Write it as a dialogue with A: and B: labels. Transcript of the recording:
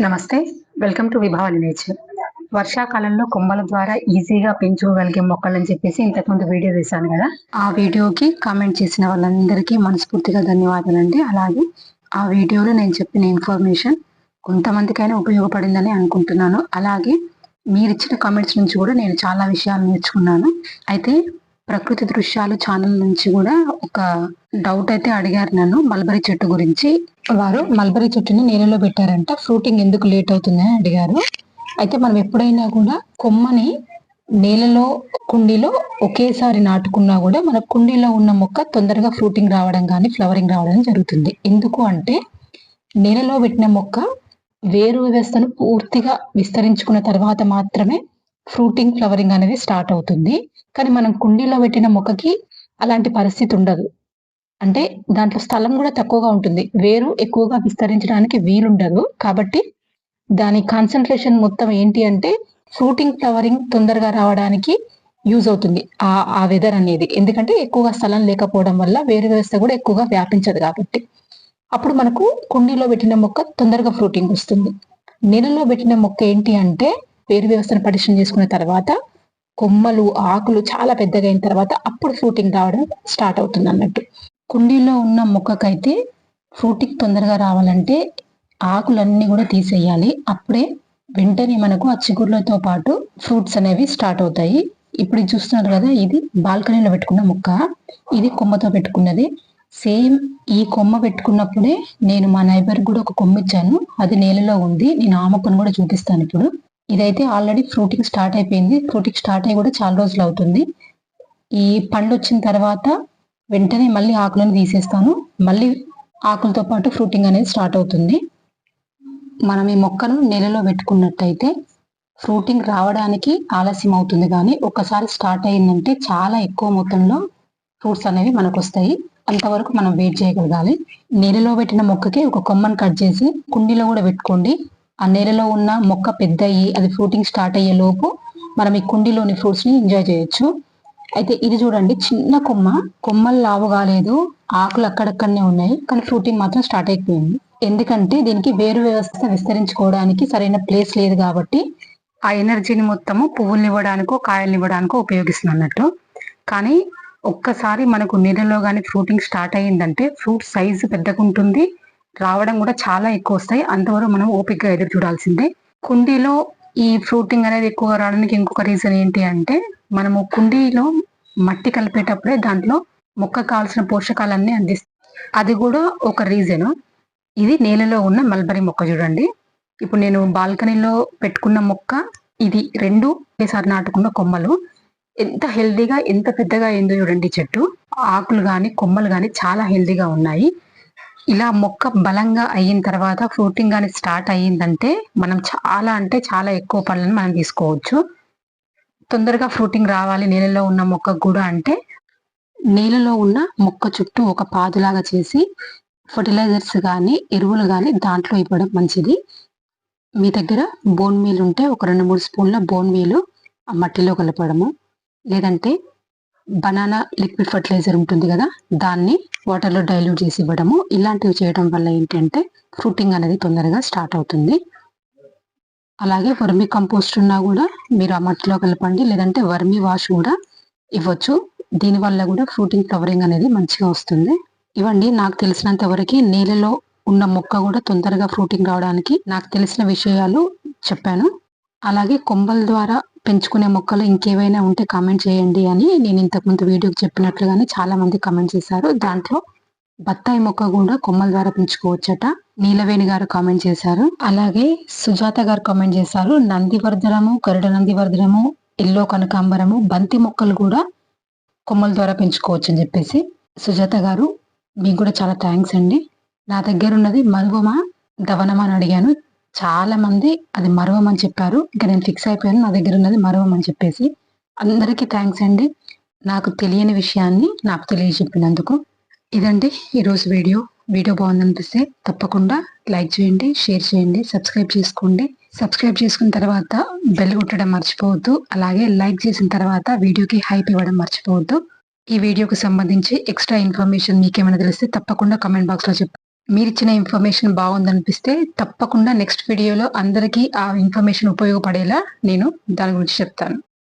A: నమస్తే welcome to విభావలి nature. వర్షాకాలంలో కొమ్మల ద్వారా ఈజీగా పెంచుకోగలిగే మొక్కలని చెప్పేసి ఇంతకుముందు వీడియో వేశాను కదా. ఆ వీడియోకి కామెంట్ చేసిన వాళ్ళందరికీ మనస్ఫూర్తిగా ధన్యవాదాలండి. అలాగే ఆ వీడియోలో నేను చెప్పిన ఇన్ఫర్మేషన్ కొంతమందికైనా ఉపయోగపడిందని అనుకుంటున్నాను. అలాగే మీరు ఇచ్చిన కామెంట్స్ నుంచి కూడా నేను చాలా విషయాలు నేర్చుకున్నాను. అయితే ప్రకృతి దృశ్యాలు ఛానల్ నుంచి కూడా ఒక డౌట్ అయితే అడిగారు నన్ను మల్బరీ చెట్టు గురించి. వారు మల్బరీ చెట్టుని నీళ్ళలో పెట్టారంట. ఫ్రూటింగ్ ఎందుకు లేట్ అవుతుందని అడిగారు. అయితే మనం ఎప్పుడైనా కూడా కొమ్మని నేలలో కుండీలో ఒకేసారి నాటుకున్నా కూడా మన కుండీలో ఉన్న మొక్క తొందరగా ఫ్రూటింగ్ రావడం కానీ ఫ్లవరింగ్ రావడం జరుగుతుంది. ఎందుకు అంటే నేలలో పెట్టిన మొక్క వేరు వ్యవస్థను పూర్తిగా విస్తరించుకున్న తర్వాత మాత్రమే ఫ్రూటింగ్ ఫ్లవరింగ్ అనేది స్టార్ట్ అవుతుంది. కానీ మనం కుండీలో పెట్టిన మొక్కకి అలాంటి పరిస్థితి ఉండదు. అంటే దాంట్లో స్థలం కూడా తక్కువగా ఉంటుంది. వేరు ఎక్కువగా విస్తరించడానికి వీలుండదు. కాబట్టి దాని కాన్సన్ట్రేషన్ మొత్తం ఏంటి అంటే ఫ్రూటింగ్ ఫ్లవరింగ్ తొందరగా రావడానికి యూజ్ అవుతుంది ఆ ఆ వెదర్ అనేది. ఎందుకంటే ఎక్కువగా స్థలం లేకపోవడం వల్ల వేరు వ్యవస్థ కూడా ఎక్కువగా వ్యాపించదు కాబట్టి. అప్పుడు మనకు కుండీలో పెట్టిన మొక్క తొందరగా ఫ్రూటింగ్ వస్తుంది. నీళ్ళలో పెట్టిన మొక్క ఏంటి అంటే వేరు వ్యవస్థను పటిష్టం చేసుకున్న తర్వాత కొమ్మలు ఆకులు చాలా పెద్దగా అయిన తర్వాత అప్పుడు ఫ్రూటింగ్ రావడం స్టార్ట్ అవుతుంది అన్నట్టు. కుండీలో ఉన్న మొక్కకైతే ఫ్రూటింగ్ తొందరగా రావాలంటే ఆకులన్నీ కూడా తీసేయాలి. అప్పుడే వెంటనే మనకు ఆ చిగుర్లతో పాటు ఫ్రూట్స్ అనేవి స్టార్ట్ అవుతాయి. ఇప్పుడు చూస్తున్నారు కదా ఇది బాల్కనీలో పెట్టుకున్న మొక్క ఇది కొమ్మతో పెట్టుకున్నది. సేమ్ ఈ కొమ్మ పెట్టుకున్నప్పుడే నేను మా నైబర్ కూడా ఒక కొమ్మ ఇచ్చాను అది నేలలో ఉంది. నేను ఆ మొక్కను కూడా చూపిస్తాను ఇప్పుడు. ఇదైతే ఆల్రెడీ ఫ్రూటింగ్ స్టార్ట్ అయిపోయింది. ఫ్రూటింగ్ స్టార్ట్ అయ్యి కూడా చాలా రోజులు అవుతుంది. ఈ పండు వచ్చిన తర్వాత వెంటనే మళ్ళీ ఆకులను తీసేస్తాను. మళ్ళీ ఆకులతో పాటు ఫ్రూటింగ్ అనేది స్టార్ట్ అవుతుంది. మనం ఈ మొక్కను నెలలో పెట్టుకున్నట్టయితే ఫ్రూటింగ్ రావడానికి ఆలస్యం అవుతుంది కానీ ఒకసారి స్టార్ట్ అయిందంటే చాలా ఎక్కువ మొత్తంలో ఫ్రూట్స్ అనేవి మనకు వస్తాయి. అంతవరకు మనం వెయిట్ చేయగలగాలి. నీళ్ళలో పెట్టిన మొక్కకి ఒక కొమ్మను కట్ చేసి కుండీలో కూడా పెట్టుకోండి. ఆ నేలలో ఉన్న మొక్క పెద్ద అయ్యి అది ఫ్రూటింగ్ స్టార్ట్ అయ్యే లోపు మనం ఈ కుండీలోని ఫ్రూట్స్ని ఎంజాయ్ చేయొచ్చు. అయితే ఇది చూడండి చిన్న కొమ్మ. కొమ్మలు లావు కాలేదు. ఆకులు అక్కడక్కడనే ఉన్నాయి కానీ ఫ్రూటింగ్ మాత్రం స్టార్ట్ అయిపోయింది. ఎందుకంటే దీనికి వేరు వ్యవస్థ విస్తరించుకోవడానికి సరైన ప్లేస్ లేదు కాబట్టి ఆ ఎనర్జీని మొత్తము పువ్వుల్ని ఇవ్వడానికో కాయల్ని ఇవ్వడానికో ఉపయోగిస్తున్నట్టు కానీ ఒక్కసారి మనకు నీళ్ళలో కానీ ఫ్రూటింగ్ స్టార్ట్ అయ్యిందంటే ఫ్రూట్ సైజు పెద్దగా ఉంటుంది రావడం కూడా చాలా ఎక్కువ వస్తాయి. అంతవరకు మనం ఓపిక్గా ఎదురు చూడాల్సిందే. కుండీలో ఈ ఫ్రూటింగ్ అనేది ఎక్కువ రావడానికి ఇంకొక రీజన్ ఏంటి అంటే మనము కుండీలో మట్టి కలిపేటప్పుడే దాంట్లో మొక్క కావాల్సిన పోషకాలన్నీ అందిస్తాయి. అది కూడా ఒక రీజన్. ఇది నేలలో ఉన్న మల్బరీ మొక్క చూడండి. ఇప్పుడు నేను బాల్కనీలో పెట్టుకున్న మొక్క ఇది రెండు ఒకేసారి నాటుకున్న కొమ్మలు. ఎంత హెల్దీగా ఎంత పెద్దగా అయిందో చూడండి చెట్టు. ఆకులు కానీ కొమ్మలు కానీ చాలా హెల్దీగా ఉన్నాయి. ఇలా మొక్క బలంగా అయిన తర్వాత ఫ్రూటింగ్ కానీ స్టార్ట్ అయ్యిందంటే మనం చాలా అంటే చాలా ఎక్కువ పళ్ళని మనం తీసుకోవచ్చు. తొందరగా ఫ్రూటింగ్ రావాలి నీళ్ళలో ఉన్న మొక్క కూడా అంటే నీళ్ళలో ఉన్న మొక్క చుట్టూ ఒక పాదులాగా చేసి ఫర్టిలైజర్స్ కానీ ఎరువులు కానీ దాంట్లో ఇవ్వడం మంచిది. మీ దగ్గర బోన్ మీల్ ఉంటే ఒక రెండు మూడు స్పూన్ల బోన్ మీలు ఆ మట్టిలో కలపడము. లేదంటే బనానా లిక్విడ్ ఫర్టిలైజర్ ఉంటుంది కదా దాన్ని వాటర్లో డైల్యూట్ చేసి ఇవ్వడము. ఇలాంటివి చేయడం వల్ల ఏంటంటే ఫ్రూటింగ్ అనేది తొందరగా స్టార్ట్ అవుతుంది. అలాగే వర్మి కంపోస్ట్ ఉన్నా కూడా మీరు ఆ మట్టిలో కలపండి లేదంటే వర్మి వాష్ కూడా ఇవ్వచ్చు. దీనివల్ల కూడా ఫ్రూటింగ్ కవరింగ్ అనేది మంచిగా వస్తుంది. ఇవ్వండి నాకు తెలిసినంత వరకు నేలలో ఉన్న మొక్క కూడా తొందరగా ఫ్రూటింగ్ రావడానికి నాకు తెలిసిన విషయాలు చెప్పాను. అలాగే కొమ్మల ద్వారా పెంచుకునే మొక్కలు ఇంకేవైనా ఉంటే కామెంట్ చేయండి అని నేను ఇంతకుముందు వీడియోకి చెప్పినట్లుగానే చాలా మంది కామెంట్ చేశారు. దాంట్లో బత్తాయి మొక్క కూడా కొమ్మల ద్వారా పెంచుకోవచ్చట. నీలవేణి గారు కామెంట్ చేశారు. అలాగే సుజాత గారు కామెంట్ చేశారు. నందివర్ధనము కరుడ నందివర్ధనము ఎల్లో కనకాంబరము బంతి మొక్కలు కూడా కొమ్మల ద్వారా పెంచుకోవచ్చు అని చెప్పేసి సుజాత గారు మీకు కూడా చాలా థ్యాంక్స్ అండి. నా దగ్గర ఉన్నది మరువమా దవనమా అని అడిగాను. చాలా మంది అది మరవమని అని చెప్పారు. ఇంకా నేను ఫిక్స్ అయిపోయాను. నా దగ్గర ఉన్నది మరవమని అని చెప్పేసి. అందరికీ థ్యాంక్స్ అండి. నాకు తెలియని విషయాన్ని నాకు తెలియజెప్పినందుకు. ఇదండి ఈరోజు వీడియో. వీడియో బాగుందనిపిస్తే తప్పకుండా లైక్ చేయండి షేర్ చేయండి సబ్స్క్రైబ్ చేసుకోండి. సబ్స్క్రైబ్ చేసుకున్న తర్వాత బెల్ కొట్టడం మర్చిపోవద్దు. అలాగే లైక్ చేసిన తర్వాత వీడియోకి హైప్ ఇవ్వడం మర్చిపోవద్దు. ఈ వీడియోకి సంబంధించి ఎక్స్ట్రా ఇన్ఫర్మేషన్ మీకేమైనా తెలిస్తే తప్పకుండా కమెంట్ బాక్స్లో చెప్పండి. మీరు ఇచ్చిన ఇన్ఫర్మేషన్ బాగుందనిపిస్తే తప్పకుండా నెక్స్ట్ వీడియోలో అందరికీ ఆ ఇన్ఫర్మేషన్ ఉపయోగపడేలా నేను దాని గురించి చెప్తాను.